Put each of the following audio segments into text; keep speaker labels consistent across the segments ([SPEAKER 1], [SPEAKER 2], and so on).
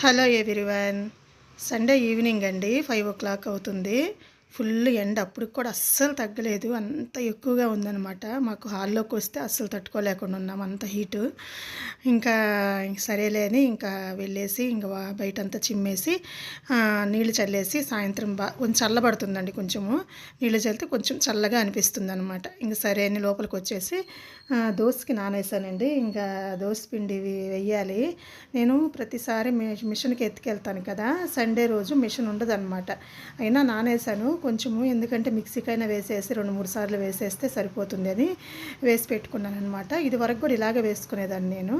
[SPEAKER 1] Hello everyone Sunday evening అండి five o'clock అవుతుంది. Full ఎండ. అప్పుడు కూడా అస్సలు తగ్గలేదు. అంత ఎక్కువగా ఉందనమాట మాకు హాల్లోకి వస్తే అస్సలు తట్టుకోలేకుండా ఉన్నాం. అంత హీటు. ఇంకా సరేలే అని ఇంకా వెళ్ళేసి ఇంకా బయటంతా చిమ్మేసి నీళ్ళు చల్లేసి సాయంత్రం బా కొంచెం చల్లబడుతుందండి కొంచెము. నీళ్ళు చల్లితే కొంచెం చల్లగా అనిపిస్తుంది అనమాట ఇంకా సరే అని లోపలికి వచ్చేసి దోశకి నానేసానండి. ఇంకా దోస పిండి వెయ్యాలి. నేను ప్రతిసారి మిషన్కి ఎత్తుకెళ్తాను కదా. సండే రోజు మిషన్ ఉండదు అయినా నానేసాను. కొంచెము ఎందుకంటే మిక్సీకైనా వేసేసి రెండు మూడు సార్లు వేసేస్తే సరిపోతుంది అని వేసి పెట్టుకున్నాను అనమాట ఇది వరకు కూడా ఇలాగే వేసుకునేదాన్ని నేను.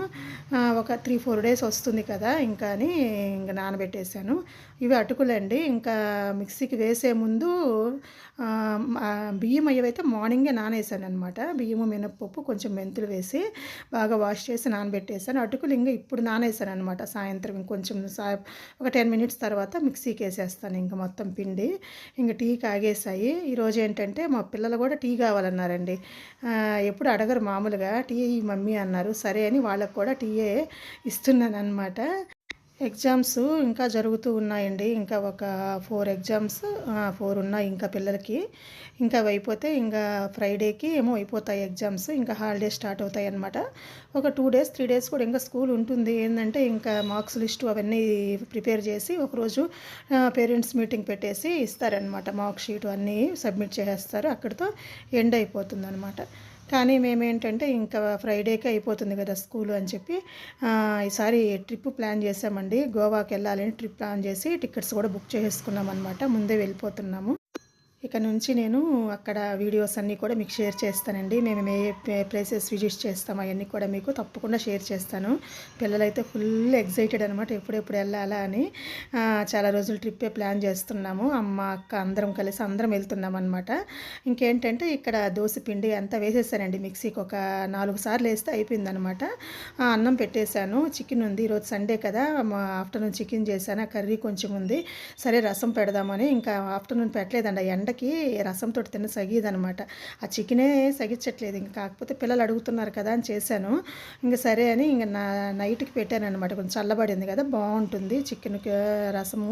[SPEAKER 1] ఒక త్రీ ఫోర్ డేస్ వస్తుంది కదా ఇంకా అని ఇంకా నానబెట్టేశాను. ఇవి అటుకులండి. ఇంకా మిక్సీకి వేసే ముందు బియ్యం అయ్యవైతే మార్నింగే నానేసాను అనమాట బియ్యము మినప్పప్పు కొంచెం మెంతులు వేసి బాగా వాష్ చేసి నానబెట్టేసాను అటుకులు ఇంకా ఇప్పుడు నానేసాను అనమాట సాయంత్రం ఇంకొంచెం సా ఒక టెన్ మినిట్స్ తర్వాత మిక్సీకి వేసేస్తాను ఇంకా మొత్తం పిండి. ఇంకా టీ టీ కాగేసాయి ఈరోజు ఏంటంటే మా పిల్లలు కూడా టీ కావాలన్నారండి. ఎప్పుడు అడగరు మామూలుగా. టీ మమ్మీ అన్నారు. సరే అని వాళ్ళకు కూడా టీయే ఇస్తున్నాను అనమాట ఎగ్జామ్స్ ఇంకా జరుగుతూ ఉన్నాయండి. ఇంకా ఒక ఫోర్ ఎగ్జామ్స్ ఫోర్ ఉన్నాయి ఇంకా పిల్లలకి. ఇంకా అవి అయిపోతే ఇంకా ఫ్రైడేకి ఏమో అయిపోతాయి ఎగ్జామ్స్. ఇంకా హాలిడేస్ స్టార్ట్ అవుతాయి అనమాట ఒక టూ డేస్ త్రీ డేస్ కూడా ఇంకా స్కూల్ ఉంటుంది. ఏంటంటే ఇంకా మార్క్స్ లిస్టు అవన్నీ ప్రిపేర్ చేసి ఒకరోజు పేరెంట్స్ మీటింగ్ పెట్టేసి ఇస్తారనమాట మార్క్ షీట్ అన్నీ సబ్మిట్ చేసేస్తారు. అక్కడితో ఎండ్ అయిపోతుంది అనమాట కానీ మేమేంటంటే ఇంకా ఫ్రైడేకి అయిపోతుంది కదా స్కూల్ అని చెప్పి ఈసారి ట్రిప్ ప్లాన్ చేసామండి గోవాకి వెళ్ళాలని ట్రిప్ ప్లాన్ చేసి టికెట్స్ కూడా బుక్ చేసుకున్నాం అనమాట ముందే వెళ్ళిపోతున్నాము. ఇక నుంచి నేను అక్కడ వీడియోస్ అన్నీ కూడా మీకు షేర్ చేస్తానండి. మేము ఏ ప్లేసెస్ విజిట్ చేస్తాం అవన్నీ కూడా మీకు తప్పకుండా షేర్ చేస్తాను. పిల్లలైతే ఫుల్ ఎగ్జైటెడ్ అనమాట ఎప్పుడెప్పుడు వెళ్ళాలా అని. చాలా రోజులు ట్రిప్పే ప్లాన్ చేస్తున్నాము. అమ్మ అక్క అందరం కలిసి అందరం వెళ్తున్నాం అనమాట ఇంకేంటంటే ఇక్కడ దోశ పిండి అంతా వేసేసానండి మిక్సీకి. ఒక నాలుగు సార్లు వేస్తే అయిపోయిందనమాట అన్నం పెట్టేశాను. చికెన్ ఉంది. ఈరోజు సండే కదా. ఆఫ్టర్నూన్ చికెన్ చేశాను. ఆ కర్రీ కొంచెం ఉంది. సరే రసం పెడదామని ఇంకా ఆఫ్టర్నూన్ పెట్టలేదండి. ఎండ వంటకి రసంతో తిన్న సగిదనమాట. ఆ చికెనే సగించట్లేదు ఇంకా కాకపోతే పిల్లలు అడుగుతున్నారు కదా అని చేశాను. ఇంకా సరే అని ఇంకా నా నైట్కి పెట్టాను అనమాట కొంచెం చల్లబడింది కదా బాగుంటుంది. చికెన్ రసము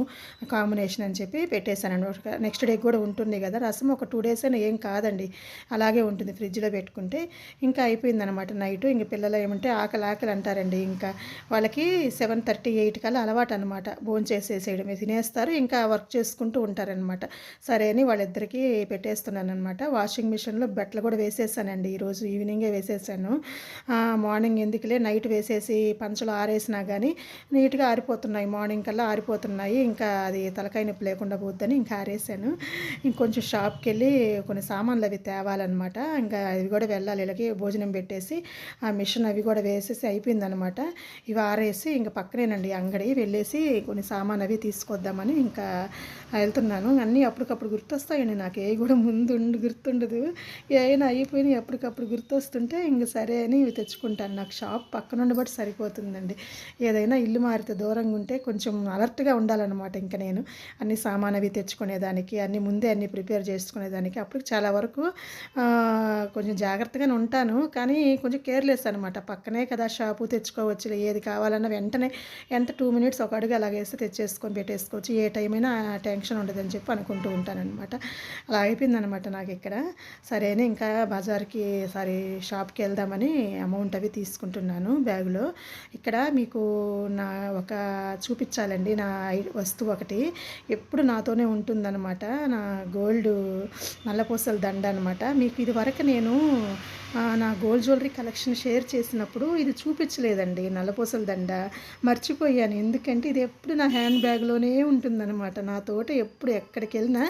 [SPEAKER 1] కాంబినేషన్ అని చెప్పి పెట్టేశాను అనమాట నెక్స్ట్ డే కూడా ఉంటుంది కదా రసం ఒక టూ డేస్ అయినా ఏం కాదండి. అలాగే ఉంటుంది ఫ్రిడ్జ్లో పెట్టుకుంటే. ఇంకా అయిపోయిందనమాట నైట్. ఇంక పిల్లలు ఏమంటే ఆకలి ఆకలి అంటారండి. ఇంకా వాళ్ళకి సెవెన్ థర్టీ ఎయిట్ కల్లా అలవాటు అనమాట భోజనం చేసేసేయడం తినేస్తారు. ఇంకా వర్క్ చేసుకుంటూ ఉంటారనమాట సరే అని వాళ్ళిద్దరికీ పెట్టేస్తున్నాను అనమాట వాషింగ్ మిషన్లో బట్టలు కూడా వేసేసానండి. ఈరోజు ఈవినింగే వేసేసాను. మార్నింగ్ ఎందుకులే నైట్ వేసేసి పంచలు ఆరేసినా కానీ నీట్గా ఆరిపోతున్నాయి. మార్నింగ్ కల్లా ఆరిపోతున్నాయి. ఇంకా అది తలకాయ నొప్పి లేకుండా పోద్దని ఇంకా ఆరేసాను. ఇంకొంచెం షాప్కి వెళ్ళి కొన్ని సామాన్లు అవి తేవాలన్నమాట. ఇంకా అవి కూడా వెళ్ళాలి. ఇలాగే భోజనం పెట్టేసి ఆ మిషన్ అవి కూడా వేసేసి అయిపోయిందనమాట ఇవి ఆరేసి ఇంకా పక్కనేనండి అంగడి. వెళ్ళేసి కొన్ని సామాన్ అవి తీసుకొద్దామని ఇంకా వెళ్తున్నాను. అన్నీ అప్పటికప్పుడు గుర్తొస్తాయండి నాకు ఏ కూడా ముందు గుర్తుండదు. ఏమైనా అయిపోయినాయి ఎప్పటికప్పుడు గుర్తొస్తుంటే ఇంక సరే అని ఇవి తెచ్చుకుంటాను. నాకు షాప్ పక్కన ఉండబట్టి సరిపోతుందండి. ఏదైనా ఇల్లు మారితే దూరంగా ఉంటే కొంచెం అలర్ట్గా ఉండాలన్నమాట ఇంకా నేను. అన్ని సామాన్ అవి తెచ్చుకునేదానికి అన్ని ముందే అన్ని ప్రిపేర్ చేసుకునేదానికి అప్పుడు చాలా వరకు కొంచెం జాగ్రత్తగానే ఉంటాను. కానీ కొంచెం కేర్లెస్ అనమాట పక్కనే కదా షాపు తెచ్చుకోవచ్చు ఏది కావాలన్నా వెంటనే ఎంత టూ మినిట్స్ ఒక అడుగు అలాగేస్తే తెచ్చేసుకొని పెట్టేసుకోవచ్చు. ఏ టైం అయినా టెన్షన్ ఉండదని చెప్పి అనుకుంటూ ఉంటానన్నమాట. అలా అయిపోయిందనమాట నాకు ఇక్కడ. సరే అని ఇంకా బజార్కి సారీ షాప్కి వెళ్దామని అమౌంట్ అవి తీసుకుంటున్నాను బ్యాగులో. ఇక్కడ మీకు నా ఒక చూపించాలండి నా ఐ- వస్తువు ఒకటి. ఎప్పుడు నాతోనే ఉంటుందన్నమాట. నా గోల్డ్ నల్లపూసల దండ అనమాట మీకు ఇది వరకు నేను నా గోల్డ్ జ్యువెలరీ కలెక్షన్ షేర్ చేసినప్పుడు ఇది చూపించలేదండి నల్లపూసల దండ. మర్చిపోయాను. ఎందుకంటే ఇది ఎప్పుడు నా హ్యాండ్ బ్యాగ్లోనే ఉంటుందన్నమాట. నా తోట ఎప్పుడు ఎక్కడికి వెళ్ళినా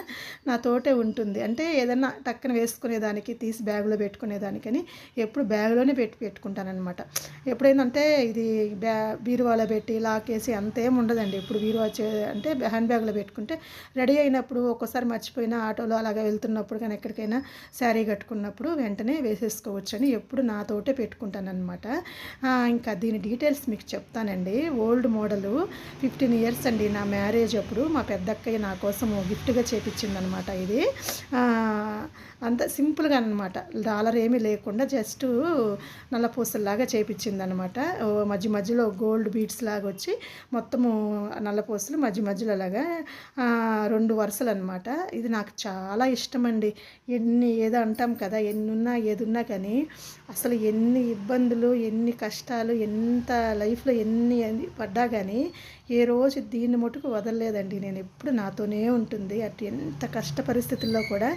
[SPEAKER 1] నా తోటే ఉంటుంది. అంటే ఏదన్నా టక్కన వేసుకునేదానికి తీసి బ్యాగ్లో పెట్టుకునేదానికని ఎప్పుడు బ్యాగ్లోనే పెట్టి పెట్టుకుంటానమాట ఎప్పుడైందంటే ఇది బ్యా బీరువాలో పెట్టి లాకేసి అంతేం ఉండదండి. ఇప్పుడు బీరువా చే అంటే హ్యాండ్ బ్యాగ్లో పెట్టుకుంటే రెడీ అయినప్పుడు ఒక్కోసారి మర్చిపోయినా ఆటోలో అలాగా వెళ్తున్నప్పుడు కానీ ఎక్కడికైనా శారీ కట్టుకున్నప్పుడు వెంటనే వేసేసుకోవచ్చు చేసుకోవచ్చని ఎప్పుడు నాతోటే పెట్టుకుంటానమాట ఇంకా దీని డీటెయిల్స్ మీకు చెప్తానండి. ఓల్డ్ మోడలు ఫిఫ్టీన్ ఇయర్స్ అండి నా మ్యారేజ్ అప్పుడు. మా పెద్దక్కయ్య నా కోసం గిఫ్ట్గా చేపించిందనమాట ఇది. అంత సింపుల్గా అనమాట డాలర్ ఏమీ లేకుండా జస్ట్ నల్ల పూసల్లాగా చేపించింది మధ్య మధ్యలో గోల్డ్ బీడ్స్ లాగా వచ్చి మొత్తము నల్ల పూసలు మధ్య మధ్యలో అలాగా రెండు వరుసలు అనమాట ఇది నాకు చాలా ఇష్టం అండి ఎన్ని ఏదో అంటాం కదా ఎన్ని ఉన్నా ఏది ఉన్నా కానీ అసలు ఎన్ని ఇబ్బందులు ఎన్ని కష్టాలు ఎంత లైఫ్లో ఎన్ని పడ్డా కానీ ఏ రోజు దీన్ని మటుకు వదలలేదండి. నేను ఎప్పుడు నాతోనే ఉంటుంది. అటు ఎంత కష్ట పరిస్థితుల్లో కూడా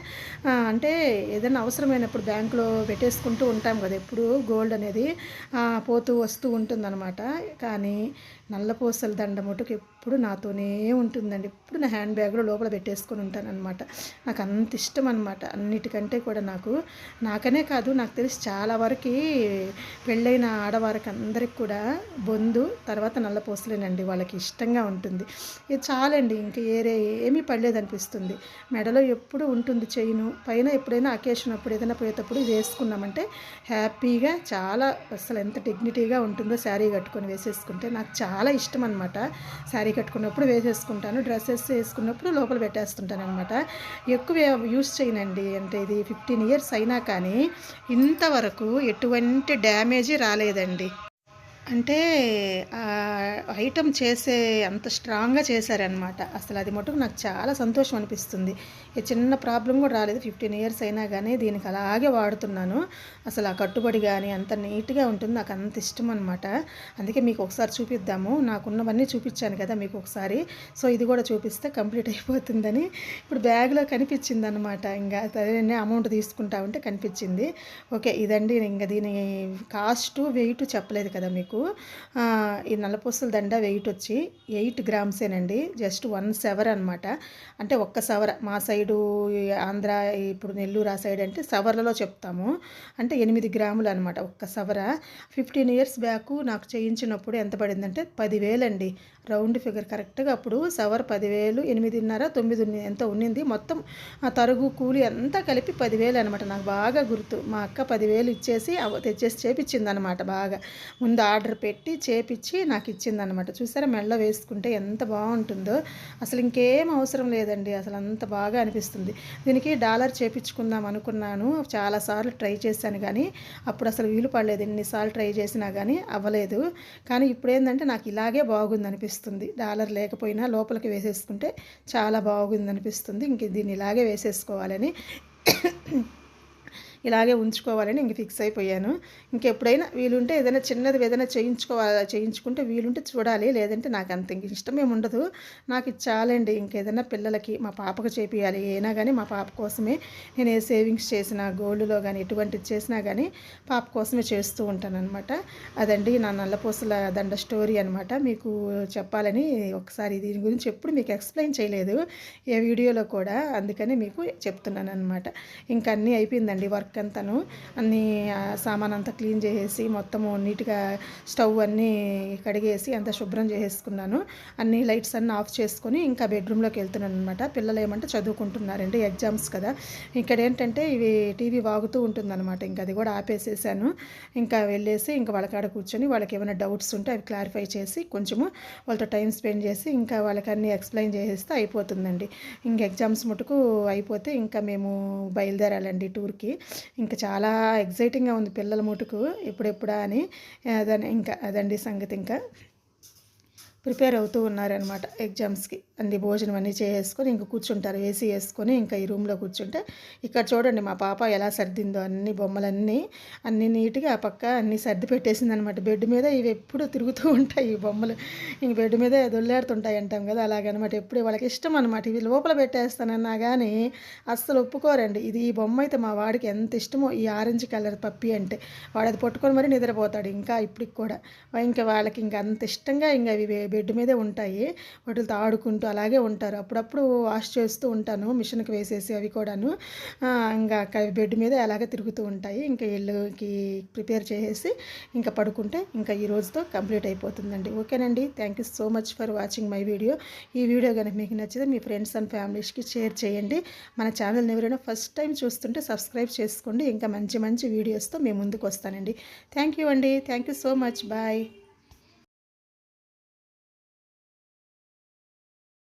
[SPEAKER 1] అంటే ఏదైనా అవసరమైనప్పుడు బ్యాంకులో పెట్టేసుకుంటూ ఉంటాం కదా. ఎప్పుడు గోల్డ్ అనేది పోతూ వస్తూ ఉంటుందన్నమాట. కానీ నల్లపూసల దండ మటుకు ఎప్పుడు నాతోనే ఉంటుందండి. ఎప్పుడు నా హ్యాండ్ బ్యాగ్లో లోపల పెట్టేసుకొని ఉంటానన్నమాట. నాకు అంత ఇష్టం అనమాట అన్నిటికంటే కూడా నాకు నాకనే కాదు నాకు తెలిసి చాలా వరకు పెళ్ళైన ఆడవారికి అందరికి కూడా బొందు తర్వాత నల్లపూసలేనండి వాళ్ళకి ఇష్టంగా ఉంటుంది. ఇది చాలండి ఇంక ఏరే ఏమీ పడలేదు అనిపిస్తుంది మెడలో ఎప్పుడు ఉంటుంది చైను పైన ఎప్పుడైనా అకేషన్ అప్పుడు ఏదైనా పోయేటప్పుడు ఇది వేసుకున్నామంటే హ్యాపీగా చాలా అసలు ఎంత డిగ్నిటీగా ఉంటుందో శారీ కట్టుకొని వేసేసుకుంటే నాకు చాలా చాలా ఇష్టం అనమాట శారీ కట్టుకున్నప్పుడు వేసేసుకుంటాను డ్రెస్సెస్ వేసుకున్నప్పుడు లోపల పెట్టేస్తుంటాను అనమాట ఎక్కువ యూస్ చేయనండి. అంటే ఇది ఫిఫ్టీన్ ఇయర్స్ అయినా కానీ ఇంతవరకు ఎటువంటి డ్యామేజీ రాలేదండి. అంటే ఐటమ్ చేసే అంత స్ట్రాంగ్గా చేశారనమాట అసలు అది మటుకు నాకు చాలా సంతోషం అనిపిస్తుంది. ఏ చిన్న ప్రాబ్లం కూడా రాలేదు. ఫిఫ్టీన్ ఇయర్స్ అయినా కానీ దీనికి అలాగే వాడుతున్నాను. అసలు ఆ కట్టుబడి కానీ అంత నీట్గా ఉంటుంది. నాకు అంత ఇష్టం అనమాట అందుకే మీకు ఒకసారి చూపిద్దాము. నాకున్నవన్నీ చూపించాను కదా మీకు ఒకసారి. సో ఇది కూడా చూపిస్తే కంప్లీట్ అయిపోతుందని. ఇప్పుడు బ్యాగ్లో కనిపించింది అనమాట ఇంకా సరే అమౌంట్ తీసుకుంటా ఉంటే కనిపించింది. ఓకే ఇదండి. ఇంకా దీని కాస్ట్ వెయిట్ చెప్పలేదు కదా మీకు. ఆ, ఈ నల్లపూసల దండ వెయిట్ వచ్చి ఎయిట్ గ్రామ్సేనండి జస్ట్ వన్ సెవర్ అనమాట అంటే ఒక్క సవర మా సైడు ఆంధ్ర ఇప్పుడు నెల్లూరు ఆ సైడ్ అంటే సవర్లలో చెప్తాము. అంటే ఎనిమిది గ్రాములు అనమాట ఒక్క సవర ఫిఫ్టీన్ ఇయర్స్ బ్యాక్ నాకు చేయించినప్పుడు ఎంత పడిందంటే పదివేలండి. రౌండ్ ఫిగర్ కరెక్ట్గా అప్పుడు సవర్ పదివేలు ఎనిమిదిన్నర తొమ్మిది ఎంత ఉన్నింది? మొత్తం ఆ తరుగు కూలి అంతా కలిపి పదివేలు అనమాట నాకు బాగా గుర్తు. మా అక్క పదివేలు ఇచ్చేసి తెచ్చేసి చేపించింది అనమాట బాగా. ముందు ఆర్డర్ పెట్టి చేపిచ్చి నాకు ఇచ్చిందనమాట చూసారా మెల్ల వేసుకుంటే ఎంత బాగుంటుందో. అసలు ఇంకేం అవసరం లేదండి అసలు అంత బాగా అనిపిస్తుంది. దీనికి డాలర్ చేపించుకుందాం అనుకున్నాను చాలాసార్లు ట్రై చేశాను కానీ అప్పుడు అసలు వీలు పడలేదు. ఎన్నిసార్లు ట్రై చేసినా కానీ అవ్వలేదు. కానీ ఇప్పుడు ఏంటంటే నాకు ఇలాగే బాగుంది అనిపిస్తుంది డాలర్ లేకపోయినా లోపలికి వేసేసుకుంటే చాలా బాగుంది అనిపిస్తుంది ఇంక దీన్ని ఇలాగే వేసేసుకోవాలని ఇలాగే ఉంచుకోవాలని ఇంక ఫిక్స్ అయిపోయాను. ఇంకెప్పుడైనా వీలుంటే ఏదైనా చిన్నది ఏదైనా చేయించుకోవాలి చేయించుకుంటే వీలుంటే చూడాలి. లేదంటే నాకు అంత ఇంక ఇష్టమేం ఉండదు. నాకు చాలండి. ఇంకేదైనా పిల్లలకి మా పాపకు చేపియాలి అయినా కానీ మా పాప కోసమే నేను ఏ సేవింగ్స్ చేసినా గోల్డ్లో కానీ ఎటువంటిది చేసినా కానీ పాప కోసమే చేస్తూ ఉంటాను అనమాట అదండి నా నల్లపూసల దండ స్టోరీ అనమాట మీకు చెప్పాలని ఒకసారి దీని గురించి ఎప్పుడు మీకు ఎక్స్ప్లెయిన్ చేయలేదు. ఏ వీడియోలో కూడా అందుకని మీకు చెప్తున్నాను అనమాట ఇంకా అన్నీ అయిపోయిందండి. వర్క్ పక్కంతను అన్నీ సామాన్ అంతా క్లీన్ చేసేసి మొత్తము నీట్గా స్టవ్ అన్నీ కడిగేసి అంతా శుభ్రం చేసేసుకున్నాను. అన్ని లైట్స్ అన్నీ ఆఫ్ చేసుకొని ఇంకా బెడ్రూమ్లోకి వెళ్తున్నాను అనమాట పిల్లలు ఏమంటే చదువుకుంటున్నారండి ఎగ్జామ్స్ కదా. ఇక్కడ ఏంటంటే ఇవి టీవీ వాగుతూ ఉంటుందన్నమాట. ఇంకా అది కూడా ఆపేసేసాను. ఇంకా వెళ్ళేసి ఇంకా వాళ్ళ కాడ కూర్చొని వాళ్ళకి ఏమైనా డౌట్స్ ఉంటే అవి క్లారిఫై చేసి కొంచెము వాళ్ళతో టైం స్పెండ్ చేసి ఇంకా వాళ్ళకి అన్నీ ఎక్స్ప్లెయిన్ చేసేస్తే అయిపోతుందండి. ఇంక ఎగ్జామ్స్ మటుకు అయిపోతే ఇంకా మేము బయలుదేరాలండి టూర్కి. ఇంకా చాలా ఎగ్జైటింగ్గా ఉంది పిల్లల ముటుకు ఎప్పుడెప్పుడా అని. అదని ఇంకా అదండి సంగతి ఇంకా. ప్రిపేర్ అవుతూ ఉన్నారనమాట ఎగ్జామ్స్కి. అన్ని భోజనం అన్నీ చేసుకొని ఇంక కూర్చుంటారు ఏసీ వేసుకొని ఇంకా ఈ రూమ్లో కూర్చుంటే ఇక్కడ చూడండి మా పాప ఎలా సర్దిందో అన్ని బొమ్మలన్నీ అన్ని నీట్గా ఆ పక్క అన్ని సర్ది పెట్టేసింది అనమాట బెడ్ మీద ఇవి ఎప్పుడు తిరుగుతూ ఉంటాయి ఈ బొమ్మలు. ఇంక బెడ్ మీద దొల్లాడుతుంటాయి అంటాం కదా అలాగనమాట ఎప్పుడు వాళ్ళకి ఇష్టం అనమాట ఇవి లోపల పెట్టేస్తానన్నా కానీ అస్సలు ఒప్పుకోరండి. ఇది ఈ బొమ్మ అయితే మా వాడికి ఎంత ఇష్టమో ఈ ఆరెంజ్ కలర్ పప్పి అంటే. వాడు అది పట్టుకొని మరీ నిద్రపోతాడు ఇంకా ఇప్పటికి కూడా. ఇంకా వాళ్ళకి ఇంకా అంత ఇష్టంగా ఇంకా అవి బెడ్ మీదే ఉంటాయి. వాటితో ఆడుకుంటూ అలాగే ఉంటారు. అప్పుడప్పుడు వాష్ చేస్తూ ఉంటాను. మిషన్కి వేసేసి అవి కూడాను. ఇంకా అక్కడ బెడ్ మీద అలాగే తిరుగుతూ ఉంటాయి. ఇంకా ఇల్లుకి ప్రిపేర్ చేసేసి ఇంకా పడుకుంటే ఇంకా ఈ రోజుతో కంప్లీట్ అయిపోతుందండి. ఓకేనండి. Thank you so much for watching my video. ఈ వీడియో కనుక మీకు నచ్చితే మీ ఫ్రెండ్స్ అండ్ ఫ్యామిలీస్కి షేర్ చేయండి. మన ఛానల్ని ఎవరైనా ఫస్ట్ టైం చూస్తుంటే సబ్స్క్రైబ్ చేసుకోండి. ఇంకా మంచి మంచి వీడియోస్తో మేము ముందుకు వస్తానండి. థ్యాంక్ యూ అండి. Thank you so much. Bye.